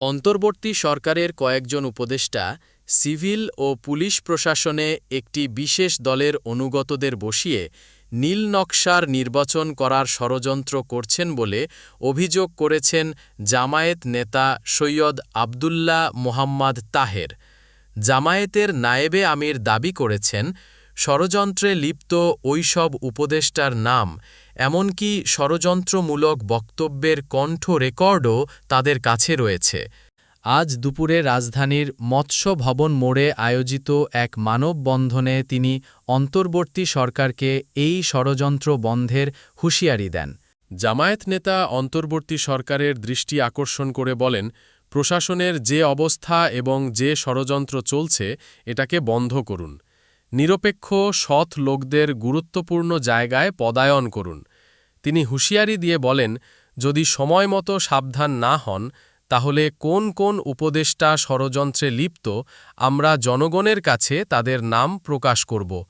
অন্তর্বর্তী সরকারের কয়েকজন উপদেষ্টা, সিভিল ও পুলিশ প্রশাসনে একটি বিশেষ দলের অনুগতদের বসিয়ে নীল নকশার নির্বাচন করার ষড়যন্ত্র করছেন বলে অভিযোগ করেছেন জামায়েত নেতা সৈয়দ আবদুল্লাহ মোহাম্মদ তাহের। জামায়েতের নায়েবে আমির দাবি করেছেন ষড়যন্ত্রে লিপ্ত ওইসব উপদেষ্টার নাম, এমনকি ষড়যন্ত্রমূলক বক্তব্যের কণ্ঠ রেকর্ডও তাদের কাছে রয়েছে। আজ দুপুরে রাজধানীর মৎস্য ভবন মোড়ে আয়োজিত এক মানববন্ধনে তিনি অন্তর্বর্তী সরকারকে এই ষড়যন্ত্র বন্ধের হুঁশিয়ারি দেন। জামায়াত নেতা অন্তর্বর্তী সরকারের দৃষ্টি আকর্ষণ করে বলেন, প্রশাসনের যে অবস্থা এবং যে ষড়যন্ত্র চলছে, এটাকে বন্ধ করুন। নিরপেক্ষ, সৎ লোকদের গুরুত্বপূর্ণ জায়গায় পদায়ন করুন। তিনি হুঁশিয়ারি দিয়ে বলেন, যদি সময় মতো সাবধান না হন, তাহলে কোন কোন উপদেষ্টা ষড়যন্ত্রে লিপ্ত, আমরা জনগণের কাছে তাদের নাম প্রকাশ করব।